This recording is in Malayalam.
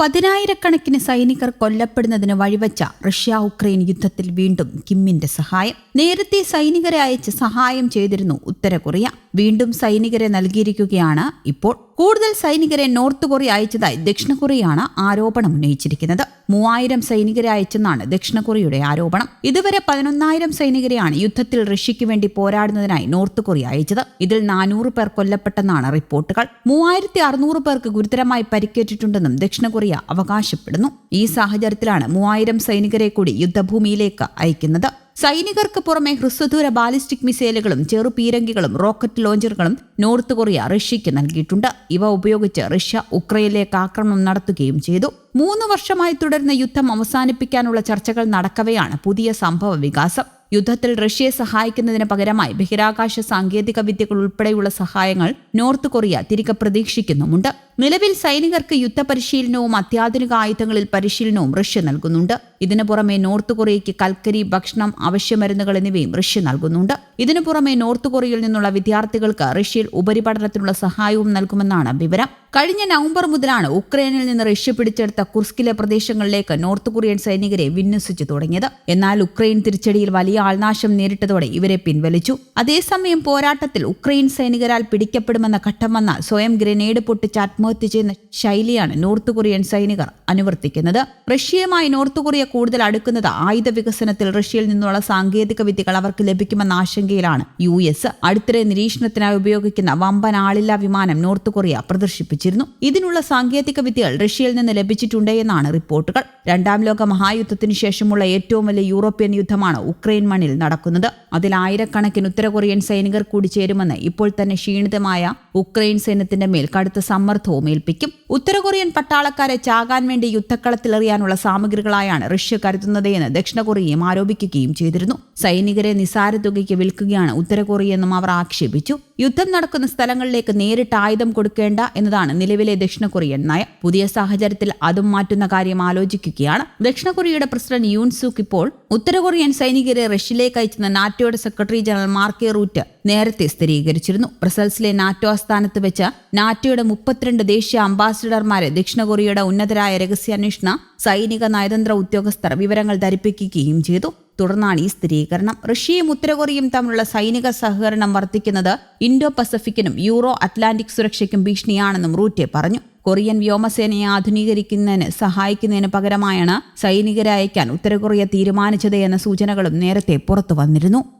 പതിനായിരക്കണക്കിന് സൈനികർ കൊല്ലപ്പെടുന്നതിന് വഴിവെച്ച റഷ്യ ഉക്രൈൻ യുദ്ധത്തിൽ വീണ്ടും കിമ്മിന്റെ സഹായം. നേരത്തെ സൈനികരെ അയച്ച് സഹായം ചെയ്തിരുന്നു ഉത്തര കൊറിയ. വീണ്ടും സൈനികരെ നൽകിയിരിക്കുകയാണ് ഇപ്പോൾ കൂടുതൽ സൈനികരെ നോർത്ത് കൊറിയ അയച്ചതായി ദക്ഷിണ കൊറിയയാണ് ആരോപണം ഉന്നയിച്ചിരിക്കുന്നത്. മൂവായിരം സൈനികരെ അയച്ചെന്നാണ് ദക്ഷിണ കൊറിയയുടെ ആരോപണം. ഇതുവരെ പതിനൊന്നായിരം സൈനികരെയാണ് യുദ്ധത്തിൽ റഷ്യയ്ക്ക് വേണ്ടി പോരാടുന്നതിനായി നോർത്ത് കൊറിയ അയച്ചത്. ഇതിൽ നാനൂറ് പേർ കൊല്ലപ്പെട്ടെന്നാണ് റിപ്പോർട്ടുകൾ. മൂവായിരത്തി അറുന്നൂറ് പേർക്ക് ഗുരുതരമായി പരിക്കേറ്റിട്ടുണ്ടെന്നും ദക്ഷിണ കൊറിയ അവകാശപ്പെടുന്നു. ഈ സാഹചര്യത്തിലാണ് മൂവായിരം സൈനികരെ കൂടി യുദ്ധഭൂമിയിലേക്ക് അയക്കുന്നത്. സൈനികർക്ക് പുറമെ ഹ്രസ്വദൂര ബാലിസ്റ്റിക് മിസൈലുകളും ചെറു പീരങ്കികളും റോക്കറ്റ് ലോഞ്ചറുകളും നോർത്ത് കൊറിയ റഷ്യയ്ക്ക് നൽകിയിട്ടുണ്ട്. ഇവ ഉപയോഗിച്ച് റഷ്യ ഉക്രൈനിലേക്ക് ആക്രമണം നടത്തുകയും ചെയ്തു. മൂന്ന് വർഷമായി തുടരുന്ന യുദ്ധം അവസാനിപ്പിക്കാനുള്ള ചർച്ചകൾ നടക്കവെയാണ് പുതിയ സംഭവ വികാസം. യുദ്ധത്തിൽ റഷ്യയെ സഹായിക്കുന്നതിന് പകരമായി ബഹിരാകാശ സാങ്കേതിക വിദ്യകൾ ഉൾപ്പെടെയുള്ള സഹായങ്ങൾ നോർത്ത് കൊറിയ തിരികെ പ്രതീക്ഷിക്കുന്നുമുണ്ട്. നിലവിൽ സൈനികർക്ക് യുദ്ധപരിശീലനവും അത്യാധുനിക ആയുധങ്ങളിൽ പരിശീലനവും റഷ്യ നൽകുന്നുണ്ട്. ഇതിനു പുറമെ നോർത്ത് കൊറിയയ്ക്ക് കൽക്കരി ഭക്ഷണം അവശ്യമരുന്നുകൾ എന്നിവയും റഷ്യ നൽകുന്നുണ്ട്. ഇതിനു പുറമെ നോർത്ത് കൊറിയയിൽ നിന്നുള്ള വിദ്യാർത്ഥികൾക്ക് റഷ്യയിൽ ഉപരിപഠനത്തിനുള്ള സഹായവും നൽകുമെന്നാണ് വിവരം. കഴിഞ്ഞ നവംബർ മുതലാണ് ഉക്രൈനിൽ നിന്ന് റഷ്യ പിടിച്ചെടുത്ത കുർസ്കിലെ പ്രദേശങ്ങളിലേക്ക് നോർത്ത് കൊറിയൻ സൈനികരെ വിന്യസിച്ചു തുടങ്ങിയത്. എന്നാൽ ഉക്രൈൻ തിരിച്ചടിയിൽ വലിയ ആൾനാശം നേരിട്ടതോടെ ഇവരെ പിൻവലിച്ചു. അതേസമയം പോരാട്ടത്തിൽ ഉക്രൈൻ സൈനികരാൽ പിടിക്കപ്പെടുമെന്ന ഘട്ടം വന്നാൽ സ്വയം ഗ്രനേഡ് പൊട്ടിച്ച് ആത്മഹത്യ ശൈലിയാണ് നോർത്ത് കൊറിയൻ സൈനികർ അനുവർത്തിക്കുന്നത്. റഷ്യയുമായി നോർത്ത് കൊറിയ കൂടുതൽ അടുക്കുന്നത് ആയുധ വികസനത്തിൽ റഷ്യയിൽ നിന്നുള്ള സാങ്കേതിക വിദ്യകൾ അവർക്ക് ലഭിക്കുമെന്ന ആശങ്കയിലാണ് യു എസ്. അടുത്തിടെ നിരീക്ഷണത്തിനായി ഉപയോഗിക്കുന്ന വമ്പൻ ആളില്ലാ വിമാനം നോർത്ത് കൊറിയ പ്രദർശിപ്പിച്ചിരുന്നു. ഇതിനുള്ള സാങ്കേതിക വിദ്യകൾ റഷ്യയിൽ നിന്ന് ലഭിച്ചിട്ടുണ്ട് എന്നാണ് റിപ്പോർട്ടുകൾ. രണ്ടാം ലോക മഹായുദ്ധത്തിന് ശേഷമുള്ള ഏറ്റവും വലിയ യൂറോപ്യൻ യുദ്ധമാണ് ഉക്രൈൻ മണ്ണിൽ നടക്കുന്നത്. അതിൽ ആയിരക്കണക്കിന് ഉത്തര കൊറിയൻ സൈനികർ കൂടി ചേരുമെന്ന് ഇപ്പോൾ തന്നെ ക്ഷീണിതമായ ഉക്രൈൻ സൈന്യത്തിന്റെ മേൽ കടുത്ത സമ്മർദ്ദവും ഏൽപ്പിക്കും ഉത്തര കൊറിയൻ പട്ടാളക്കാരെ ചാകാൻ വേണ്ടി യുദ്ധക്കളത്തിലെറിയാനുള്ള സാമഗ്രികളായാണ് റഷ്യ കരുതുന്നതെന്ന് ദക്ഷിണ കൊറിയയും ആരോപിക്കുകയും ചെയ്തിരുന്നു. സൈനികരെ നിസാര തുകയ്ക്ക് വിൽക്കുകയാണ് ഉത്തര അവർ ആക്ഷേപിച്ചു. യുദ്ധം നടക്കുന്ന സ്ഥലങ്ങളിലേക്ക് നേരിട്ട് ആയുധം കൊടുക്കേണ്ട എന്നതാണ് നിലവിലെ ദക്ഷിണ കൊറിയൻ നയം. പുതിയ സാഹചര്യത്തിൽ അതും മാറ്റുന്ന കാര്യം ആലോചിക്കുകയാണ്. ദക്ഷിണ കൊറിയയുടെ പ്രസിഡന്റ് യൂൺസൂക്ക് ഇപ്പോൾ ഉത്തര കൊറിയൻ സൈനികരെ റഷ്യയിലേക്ക് അയച്ചെന്ന നാറ്റോയുടെ സെക്രട്ടറി ജനറൽ മാർക്കെ റൂറ്റ് നേരത്തെ സ്ഥിരീകരിച്ചിരുന്നു. ബ്രസൽസിലെ നാറ്റോ ആസ്ഥാനത്ത് വെച്ച് നാറ്റോയുടെ മുപ്പത്തിരണ്ട് ദേശീയ അംബാസിഡർമാരെ ദക്ഷിണ കൊറിയയുടെ ഉന്നതരായ രഹസ്യാന്വേഷണ സൈനിക നയതന്ത്ര ഉദ്യോഗസ്ഥർ വിവരങ്ങൾ ധരിപ്പിക്കുകയും ചെയ്തു. തുടർന്നാണ് ഈ സ്ഥിരീകരണം. റഷ്യയും ഉത്തരകൊറിയയും തമ്മിലുള്ള സൈനിക സഹകരണം വർദ്ധിക്കുന്നത് ഇൻഡോ പസഫിക്കിനും യൂറോ അറ്റ്ലാന്റിക് സുരക്ഷയ്ക്കും ഭീഷണിയാണെന്നും റൂറ്റെ പറഞ്ഞു. കൊറിയൻ വ്യോമസേനയെ ആധുനീകരിക്കുന്നതിന് സഹായിക്കുന്നതിന് പകരമായാണ് സൈനികരെ അയക്കാൻ ഉത്തരകൊറിയ തീരുമാനിച്ചത് എന്ന സൂചനകളും നേരത്തെ പുറത്തു വന്നിരുന്നു.